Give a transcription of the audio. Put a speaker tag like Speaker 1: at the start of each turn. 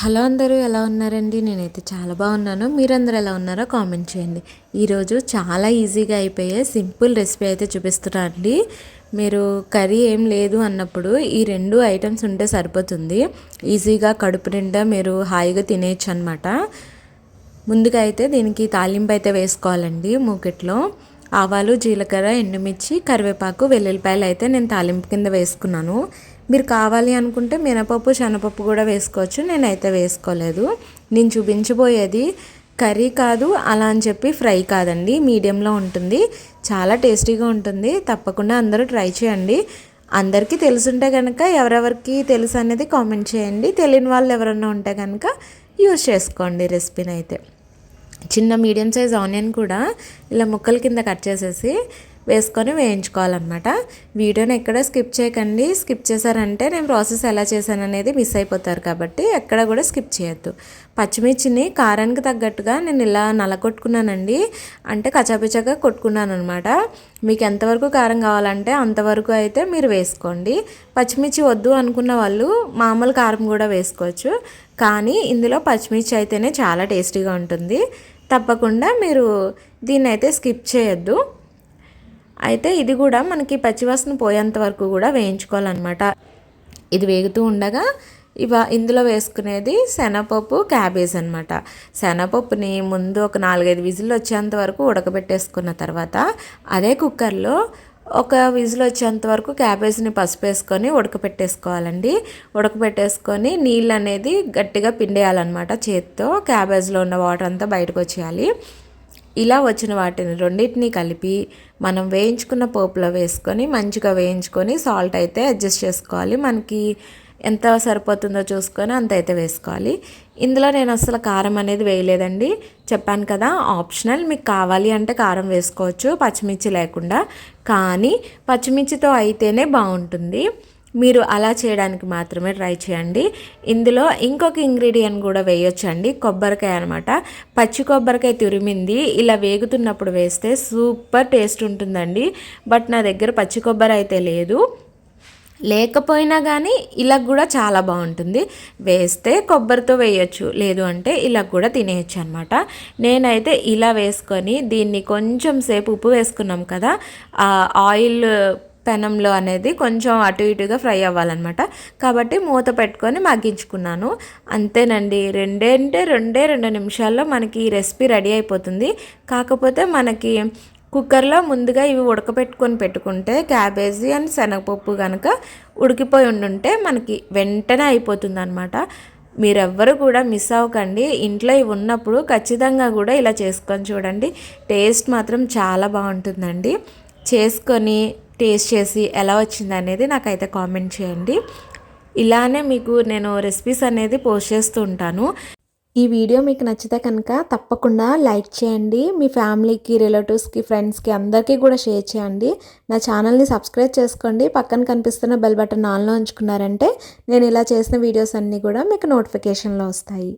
Speaker 1: Hello అందరూ ఎలా ఉన్నారండి? నేనైతే చాలా బాగున్నాను. మీరందరూ ఎలా ఉన్నారో కామెంట్ చేయండి. ఈరోజు చాలా ఈజీగా అయిపోయే సింపుల్ రెసిపీ అయితే చూపిస్తున్నాను అండి. మీరు కర్రీ ఏం లేదు అన్నప్పుడు ఈ రెండు ఐటమ్స్ ఉంటే సరిపోతుంది. ఈజీగా కడుపు నిండా మీరు హాయిగా తినేయచ్చు అనమాట ముందుగా అయితే దీనికి తాలింపు అయితే వేసుకోవాలండి మూకెట్లో. ఆవాలు జీలకర్ర ఎండుమిర్చి కరివేపాకు వెల్లుల్లిపాయలు అయితే నేను తాలింపు కింద వేసుకున్నాను. మీరు కావాలి అనుకుంటే మినపప్పు శనగపప్పు కూడా వేసుకోవచ్చు. నేనైతే వేసుకోలేదు. నేను చూపించబోయేది కర్రీ కాదు అలా అని చెప్పి ఫ్రై కాదండి. మీడియంలో ఉంటుంది. చాలా టేస్టీగా ఉంటుంది. తప్పకుండా అందరూ ట్రై చేయండి. అందరికీ తెలుసుంటే కనుక ఎవరెవరికి తెలుసు అనేది కామెంట్ చేయండి. తెలియని వాళ్ళు ఎవరన్నా ఉంటే కనుక యూజ్ చేసుకోండి రెసిపీని అయితే. చిన్న మీడియం సైజ్ ఆనియన్ కూడా ఇలా ముక్కల కింద కట్ చేసేసి వేసుకొని వేయించుకోవాలన్నమాట. వీడియోని ఎక్కడ స్కిప్ చేయకండి. స్కిప్ చేశారంటే నేను ప్రాసెస్ ఎలా చేశాను అనేది మిస్ అయిపోతారు కాబట్టి ఎక్కడ కూడా స్కిప్ చేయొద్దు. పచ్చిమిర్చిని కారానికి తగ్గట్టుగా నేను ఇలా నలకొట్టుకున్నానండి అంటే కచాపిచగా కొట్టుకున్నాను అనమాట మీకు ఎంతవరకు కారం కావాలంటే అంతవరకు అయితే మీరు వేసుకోండి. పచ్చిమిర్చి వద్దు అనుకున్న వాళ్ళు మామూలు కారం కూడా వేసుకోవచ్చు. కానీ ఇందులో పచ్చిమిర్చి అయితేనే చాలా టేస్టీగా ఉంటుంది. తప్పకుండా మీరు దీన్ని అయితే స్కిప్ చేయొద్దు. అయితే ఇది కూడా మనకి పచ్చివాసన పోయేంత వరకు కూడా వేయించుకోవాలన్నమాట. ఇది వేగుతూ ఉండగా ఇవ ఇందులో వేసుకునేది శనగపప్పు క్యాబేజ్ అనమాట శనగపప్పుని ముందు ఒక నాలుగైదు విజిల్ వచ్చేంత వరకు ఉడకబెట్టేసుకున్న తర్వాత అదే కుక్కర్లో ఒక విజిల్ వచ్చేంత వరకు క్యాబేజ్ని పసుపు వేసుకొని ఉడకపెట్టేసుకోవాలండి. ఉడకపెట్టేసుకొని నీళ్ళు అనేది గట్టిగా పిండేయాలన్నమాట చేత్తో. క్యాబేజ్లో ఉన్న వాటర్ అంతా బయటకు వచ్చేయాలి. ఇలా వచ్చిన వాటిని రెండింటినీ కలిపి మనం వేయించుకున్న పోపులో వేసుకొని మంచిగా వేయించుకొని సాల్ట్ అయితే అడ్జస్ట్ చేసుకోవాలి. మనకి ఎంత సరిపోతుందో చూసుకొని అంత అయితే వేసుకోవాలి. ఇందులో నేను అసలు కారం అనేది వేయలేదండి. చెప్పాను కదా ఆప్షనల్ మీకు కావాలి అంటే కారం వేసుకోవచ్చు పచ్చిమిర్చి లేకుండా. కానీ పచ్చిమిర్చితో అయితేనే బాగుంటుంది. మీరు అలా చేయడానికి మాత్రమే ట్రై చేయండి. ఇందులో ఇంకొక ఇంగ్రీడియంట్ కూడా వేయొచ్చండి కొబ్బరికాయ అనమాట పచ్చి కొబ్బరికాయ తురిమింది ఇలా వేగుతున్నప్పుడు వేస్తే సూపర్ టేస్ట్ ఉంటుందండి. బట్ నా దగ్గర పచ్చి కొబ్బరి అయితే లేదు. లేకపోయినా కానీ ఇలా కూడా చాలా బాగుంటుంది. వేస్తే కొబ్బరితో వేయచ్చు. లేదు అంటే ఇలా కూడా తినేయచ్చు అనమాట నేనైతే ఇలా వేసుకొని దీన్ని కొంచెం సేపు ఉప్పు వేసుకున్నాం కదా ఆయిల్ పెనంలో అనేది కొంచెం అటు ఇటుగా ఫ్రై అవ్వాలన్నమాట. కాబట్టి మూత పెట్టుకొని మగ్గించుకున్నాను. అంతేనండి. రెండే అంటే రెండే రెండు నిమిషాల్లో మనకి ఈ రెసిపీ రెడీ అయిపోతుంది. కాకపోతే మనకి కుక్కర్లో ముందుగా ఇవి ఉడకబెట్టుకొని పెట్టుకుంటే క్యాబేజీ అండ్ శనగపప్పు కనుక ఉడికిపోయి ఉండుంటే మనకి వెంటనే అయిపోతుంది అనమాట మీరెవ్వరు కూడా మిస్ అవ్వకండి. ఇంట్లో ఇవి ఉన్నప్పుడు ఖచ్చితంగా కూడా ఇలా చేసుకొని చూడండి. టేస్ట్ మాత్రం చాలా బాగుంటుందండి. చేసుకొని టేస్ట్ చేసి ఎలా వచ్చింది అనేది నాకైతే కామెంట్ చేయండి. ఇలానే మీకు నేను రెసిపీస్ అనేది పోస్ట్ చేస్తూ ఉంటాను. ఈ వీడియో మీకు నచ్చితే కనుక తప్పకుండా లైక్ చేయండి. మీ ఫ్యామిలీకి రిలేటివ్స్కి ఫ్రెండ్స్కి అందరికీ కూడా షేర్ చేయండి. నా ఛానల్ని సబ్స్క్రైబ్ చేసుకోండి. పక్కన కనిపిస్తున్న బెల్ బటన్ ఆన్లో ఉంచుకున్నారంటే నేను ఇలా చేసిన వీడియోస్ అన్నీ కూడా మీకు నోటిఫికేషన్లో వస్తాయి.